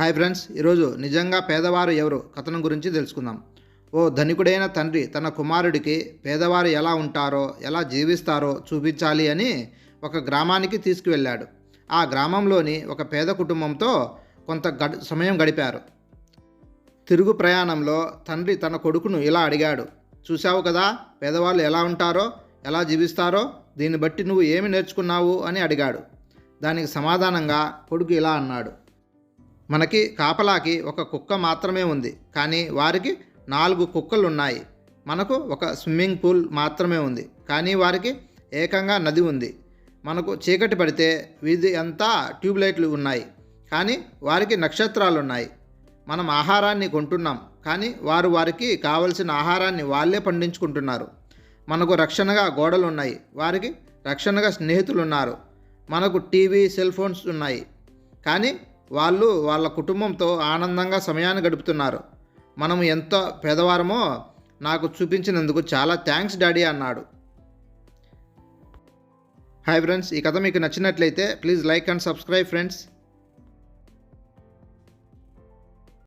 Hi friends ఈరోజు నిజంగా పేదవారు ఎవరు? కథనం గురించి తెలుసుకుందాం. ఓ ధనికుడైన తండ్రి తన కుమారుడికి పేదవారు ఎలా ఉంటారో ఎలా జీవిస్తారో చూపించాలి అని ఒక గ్రామానికి తీసుకువెళ్ళాడు. ఆ గ్రామంలోని ఒక పేద కుటుంబంతో కొంత గడి సమయం గడిపారు. తిరుగు ప్రయాణంలో తండ్రి తన కొడుకును ఇలా అడిగాడు చూశావు కదా పేదవాళ్ళు ఎలా ఉంటారో ఎలా జీవిస్తారో దీన్ని బట్టి నువ్వు ఏమి నేర్చుకున్నావు? అని అడిగాడు. దానికి సమాధానంగా కొడుకు ఇలా అన్నాడు మనకి కాపలాకి ఒక కుక్క మాత్రమే ఉంది కానీ వారికి నాలుగు కుక్కలు ఉన్నాయి మనకు ఒక స్విమ్మింగ్ పూల్ మాత్రమే ఉంది కానీ వారికి ఏకంగా నది ఉంది. మనకు చీకటి పడితే వీధి అంతా ట్యూబ్లైట్లు ఉన్నాయి కానీ వారికి నక్షత్రాలు ఉన్నాయి మనం ఆహారాన్ని కొంటున్నాం కానీ వారు వారికి కావలసిన ఆహారాన్ని వాళ్ళే పండించుకుంటున్నారు. మనకు రక్షణగా గోడలు ఉన్నాయి వారికి రక్షణగా స్నేహితులు ఉన్నారు మనకు టీవీ సెల్ ఫోన్స్ ఉన్నాయి కానీ వాళ్ళు వాళ్ళ కుటుంబంతో ఆనందంగా సమయాన్ని గడుపుతున్నారు. మనం ఎంత పేదవారమో నాకు చూపించినందుకు చాలా థ్యాంక్స్ డాడీ అన్నాడు. హాయ్ ఫ్రెండ్స్ ఈ కథ మీకు నచ్చినట్లయితే please like and subscribe friends.